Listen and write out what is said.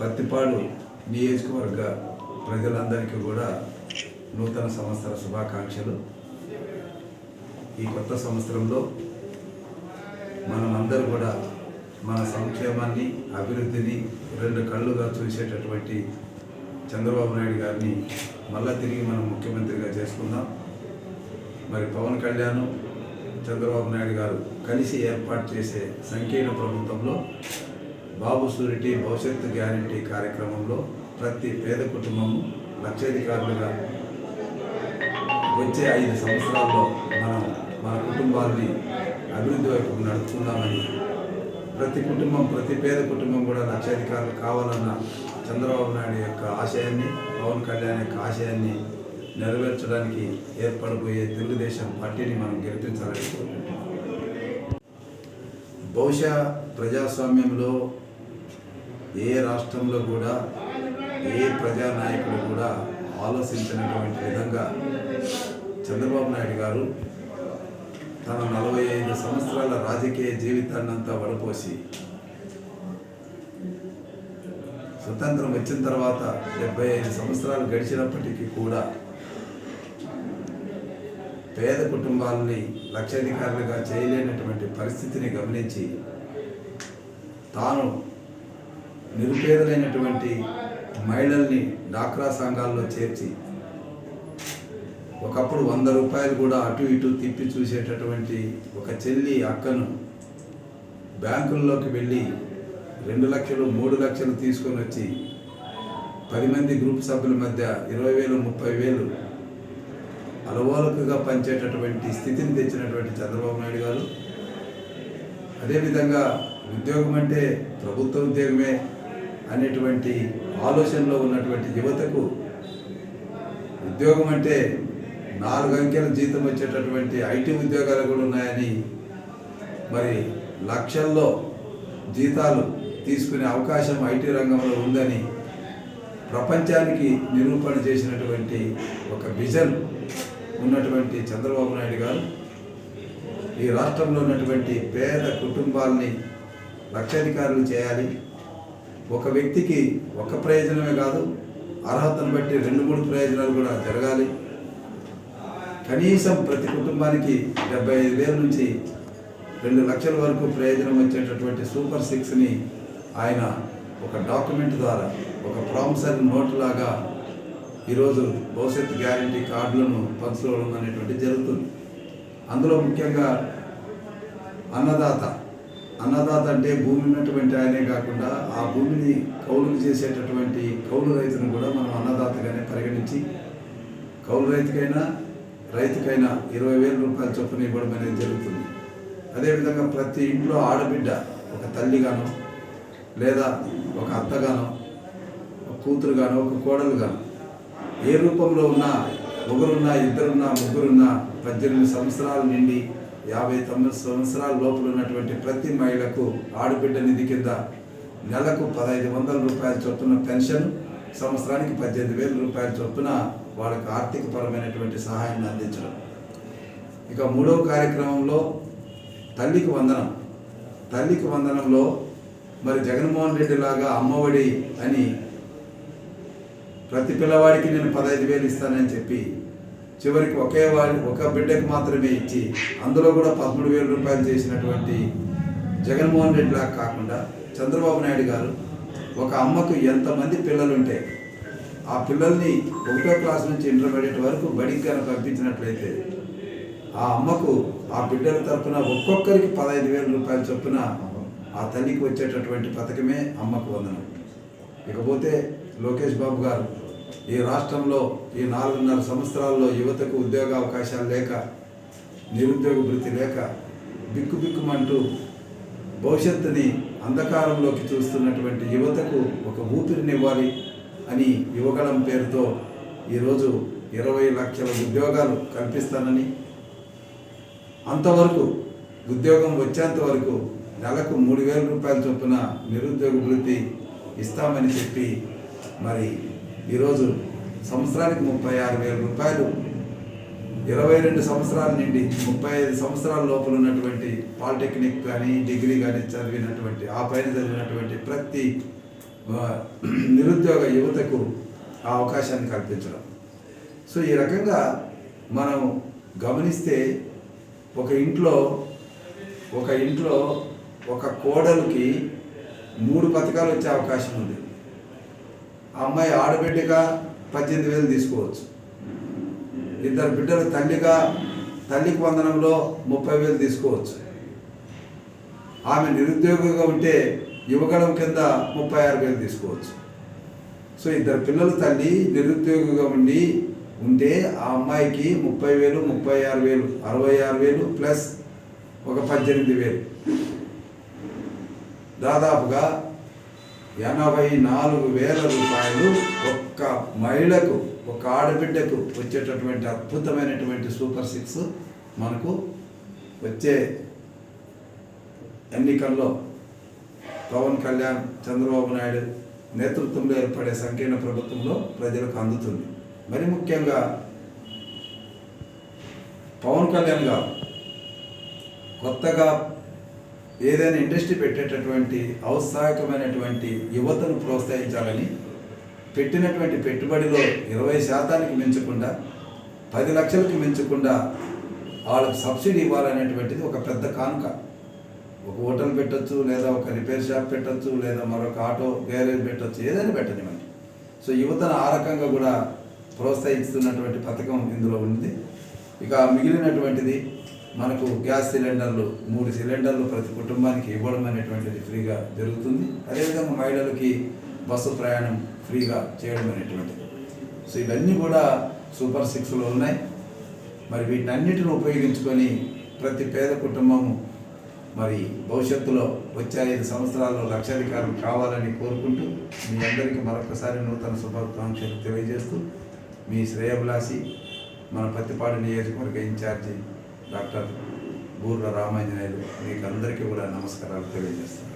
పత్తిపాడు నియోజకవర్గ ప్రజలందరికీ కూడా నూతన సంవత్సర శుభాకాంక్షలు. ఈ కొత్త సంవత్సరంలో మనమందరూ కూడా మన సంక్షేమాన్ని అభివృద్ధిని రెండు కళ్ళుగా చూసేటటువంటి చంద్రబాబు నాయుడు గారిని మళ్ళా తిరిగి మనం ముఖ్యమంత్రిగా చేసుకుందాం. మరి పవన్ కళ్యాణ్ చంద్రబాబు నాయుడు గారు కలిసి ఏర్పాటు చేసే సంకీర్ణ ప్రభుత్వంలో బాబు సూరిటీ భవిష్యత్తు గ్యారంటీ కార్యక్రమంలో ప్రతి పేద కుటుంబము లక్షాధికారులుగా వచ్చే ఐదు సంవత్సరాల్లో మనం మన కుటుంబాన్ని అభివృద్ధి వైపు నడుపుకుందామని ప్రతి కుటుంబం ప్రతి పేద కుటుంబం కూడా లక్షాధికారులు కావాలన్న చంద్రబాబు నాయుడు యొక్క ఆశయాన్ని పవన్ కళ్యాణ్ యొక్క ఆశయాన్ని నెరవేర్చడానికి ఏర్పడబోయే తెలుగుదేశం పార్టీని మనం గెలిపించాలని కోరుకుంటున్నాం. బహుశా ప్రజాస్వామ్యంలో ఏ రాష్ట్రంలో కూడా ఏ ప్రజానాయకుడు కూడా ఆలోచించినటువంటి విధంగా చంద్రబాబు నాయుడు గారు తన నలభై ఐదు సంవత్సరాల రాజకీయ జీవితాన్ని అంతా వడపోసి స్వతంత్రం వచ్చిన తర్వాత డెబ్బై ఐదు సంవత్సరాలు గడిచినప్పటికీ కూడా పేద కుటుంబాలని లక్షాధికారులుగా చేయలేనటువంటి పరిస్థితిని గమనించి తాను నిరుపేదలైనటువంటి మహిళల్ని డాక్రా సంఘాల్లో చేర్చి ఒకప్పుడు వంద రూపాయలు కూడా అటు ఇటు తిప్పి చూసేటటువంటి ఒక చెల్లి అక్కను బ్యాంకుల్లోకి వెళ్ళి రెండు లక్షలు మూడు లక్షలు తీసుకొని వచ్చి పది మంది గ్రూప్ సభ్యుల మధ్య ఇరవై వేలు ముప్పై వేలు అలవోలకుగా పంచేటటువంటి స్థితిని తెచ్చినటువంటి చంద్రబాబు నాయుడు గారు. అదేవిధంగా ఉద్యోగం అంటే ప్రభుత్వ ఉద్యోగమే. అనేటువంటి ఆలోచనలో ఉన్నటువంటి యువతకు ఉద్యోగం అంటే నాలుగు అంకెల జీతం వచ్చేటటువంటి ఐటీ ఉద్యోగాలు కూడా ఉన్నాయని మరి లక్షల్లో జీతాలు తీసుకునే అవకాశం ఐటీ రంగంలో ఉందని ప్రపంచానికి నిరూపణ చేసినటువంటి ఒక విజన్ ఉన్నటువంటి చంద్రబాబు నాయుడు గారు. ఈ రాష్ట్రంలో ఉన్నటువంటి పేద కుటుంబాలని లక్షాధికారులు చేయాలి. ఒక వ్యక్తికి ఒక ప్రయోజనమే కాదు అర్హతను బట్టి రెండు మూడు ప్రయోజనాలు కూడా జరగాలి. కనీసం ప్రతి కుటుంబానికి డెబ్బై ఐదు వేల నుంచి రెండు లక్షల వరకు ప్రయోజనం వచ్చేటటువంటి సూపర్ సిక్స్ని ఆయన ఒక డాక్యుమెంట్ ద్వారా ఒక ప్రామిసరీ నోట్ లాగా ఈరోజు భవిష్యత్ గ్యారంటీ కార్డులను పంచుకోవడం అనేటువంటి జరుగుతుంది. అందులో ముఖ్యంగా అన్నదాత అన్నదాత అంటే భూమి ఉన్నటువంటి ఆయనే కాకుండా ఆ భూమిని కౌలు చేసేటటువంటి కౌలు రైతును కూడా మనం అన్నదాతగానే పరిగణించి కౌలు రైతుకైనా రైతుకైనా ఇరవై వేల రూపాయల చొప్పున ఇవ్వడం అనేది జరుగుతుంది. అదేవిధంగా ప్రతి ఇంట్లో ఆడబిడ్డ ఒక తల్లిగానో లేదా ఒక అత్తగానో ఒక కూతురుగానో ఒక కోడలుగాను ఏ రూపంలో ఉన్నా ఒకరున్నా ఇద్దరున్నా ముగ్గురున్నా పద్దెనిమిది సంవత్సరాల నుండి యాభై తొమ్మిది సంవత్సరాల లోపల ఉన్నటువంటి ప్రతి మహిళకు ఆడబిడ్డ నిధి కింద నెలకు పదహైదు వందల రూపాయల చొప్పున పెన్షన్ సంవత్సరానికి పద్దెనిమిది వేల రూపాయల చొప్పున వాళ్ళకి ఆర్థికపరమైనటువంటి సహాయాన్ని అందించడం. ఇక మూడవ కార్యక్రమంలో తల్లికి వందనం. తల్లికి వందనంలో మరి జగన్మోహన్ రెడ్డి లాగా అమ్మఒడి అని ప్రతి పిల్లవాడికి నేను పదహైదు వేలు ఇస్తానని చెప్పి చివరికి ఒకే వాడి ఒక బిడ్డకు మాత్రమే ఇచ్చి అందులో కూడా పదమూడు వేల రూపాయలు చేసినటువంటి జగన్మోహన్ రెడ్డి లాగా కాకుండా చంద్రబాబు నాయుడు గారు ఒక అమ్మకు ఎంతమంది పిల్లలు ఉంటే ఆ పిల్లల్ని ఒకటో క్లాస్ నుంచి ఇంటర్మీడియట్ వరకు బడికి కనుక పంపించినట్లయితే ఆ అమ్మకు ఆ బిడ్డల తరపున ఒక్కొక్కరికి పదహైదు వేల రూపాయలు చొప్పున ఆ తల్లికి వచ్చేటటువంటి పథకమే అమ్మకు వందనం. ఇకపోతే లోకేష్ బాబు గారు ఈ రాష్ట్రంలో ఈ నాలుగున్నర సంవత్సరాల్లో యువతకు ఉద్యోగ అవకాశాలు లేక నిరుద్యోగ వృత్తి లేక బిక్కుబిక్కుమంటూ భవిష్యత్తుని అంధకారంలోకి చూస్తున్నటువంటి యువతకు ఒక ఊపిరినివ్వాలి అని యువగళం పేరుతో ఈరోజు ఇరవై లక్షల ఉద్యోగాలు కల్పిస్తానని అంతవరకు ఉద్యోగం వచ్చేంత వరకు నెలకు మూడు వేల రూపాయల చొప్పున నిరుద్యోగ వృత్తి ఇస్తామని చెప్పి మరి ఈరోజు సంవత్సరానికి ముప్పై ఆరు వేల రూపాయలు ఇరవై రెండు సంవత్సరాల నుండి ముప్పై ఐదు సంవత్సరాల లోపల ఉన్నటువంటి పాలిటెక్నిక్ కానీ డిగ్రీ కానీ చదివినటువంటి ఆ పైన చదివినటువంటి ప్రతి నిరుద్యోగ యువతకు ఆ అవకాశాన్ని కల్పించడం. సో ఈ రకంగా మనం గమనిస్తే ఒక ఇంట్లో ఒక ఇంట్లో ఒక కోడలికి మూడు పథకాలు వచ్చే అవకాశం ఉంది. ఆ అమ్మాయి ఆడబిడ్డగా పద్దెనిమిది వేలు తీసుకోవచ్చు. ఇద్దరు బిడ్డలు తల్లిగా తల్లికి వందనంలో ముప్పై వేలు తీసుకోవచ్చు. ఆమె నిరుద్యోగిగా ఉంటే యువగడం కింద ముప్పై ఆరు వేలు తీసుకోవచ్చు. సో ఇద్దరు పిల్లలు తల్లి నిరుద్యోగిగా ఉండి ఉంటే ఆ అమ్మాయికి ముప్పై వేలు ముప్పై ఆరు వేలు అరవై ఆరు వేలు ప్లస్ ఒక పద్దెనిమిది వేలు. దాదాపుగా ఎనభై నాలుగు వేల రూపాయలు ఒక్క మహిళకు ఒక ఆడబిడ్డకు వచ్చేటటువంటి అద్భుతమైనటువంటి సూపర్ సిక్స్ మనకు వచ్చే ఎన్నికల్లో పవన్ కళ్యాణ్ చంద్రబాబు నాయుడు నేతృత్వంలో ఏర్పడే సంకీర్ణ ప్రభుత్వంలో ప్రజలకు అందుతుంది. మరి ముఖ్యంగా పవన్ కళ్యాణ్ గారు కొత్తగా ఏదైనా ఇండస్ట్రీ పెట్టేటటువంటి ఔత్సాహకమైనటువంటి యువతను ప్రోత్సహించాలని పెట్టినటువంటి పెట్టుబడిలో ఇరవై శాతానికి మించకుండా పది లక్షలకు మించకుండా వాళ్ళకి సబ్సిడీ ఇవ్వాలనేటువంటిది ఒక పెద్ద కానుక. ఒక హోటల్ పెట్టొచ్చు లేదా ఒక రిపేర్ షాప్ పెట్టొచ్చు లేదా మరొక ఆటో గ్యారేజ్ పెట్టొచ్చు ఏదైనా పెట్టండి మనకి సో యువతను ఆ రకంగా కూడా ప్రోత్సహిస్తున్నటువంటి పథకం ఇందులో ఉంది. ఇక మిగిలినటువంటిది మనకు గ్యాస్ సిలిండర్లు మూడు సిలిండర్లు ప్రతి కుటుంబానికి ఇవ్వడం అనేటువంటిది ఫ్రీగా జరుగుతుంది. అదేవిధంగా మహిళలకి బస్సు ప్రయాణం ఫ్రీగా చేయడం అనేటువంటిది. సో ఇవన్నీ కూడా సూపర్ సిక్స్లో ఉన్నాయి. మరి వీటన్నిటిని ఉపయోగించుకొని ప్రతి పేద కుటుంబము మరి భవిష్యత్తులో వచ్చే ఐదు సంవత్సరాల్లో లక్షాధికారులు కావాలని కోరుకుంటూ మీ అందరికీ మరొకసారి నూతన శుభాకాంక్షలు తెలియజేస్తూ మీ శ్రేయభిలాషి మన పత్తిపాడు నియోజకవర్గ ఇన్ఛార్జి డాక్టర్ బూర్ల రామాంజనేయులు మీకు అందరికీ కూడా నమస్కారాలు తెలియజేస్తాను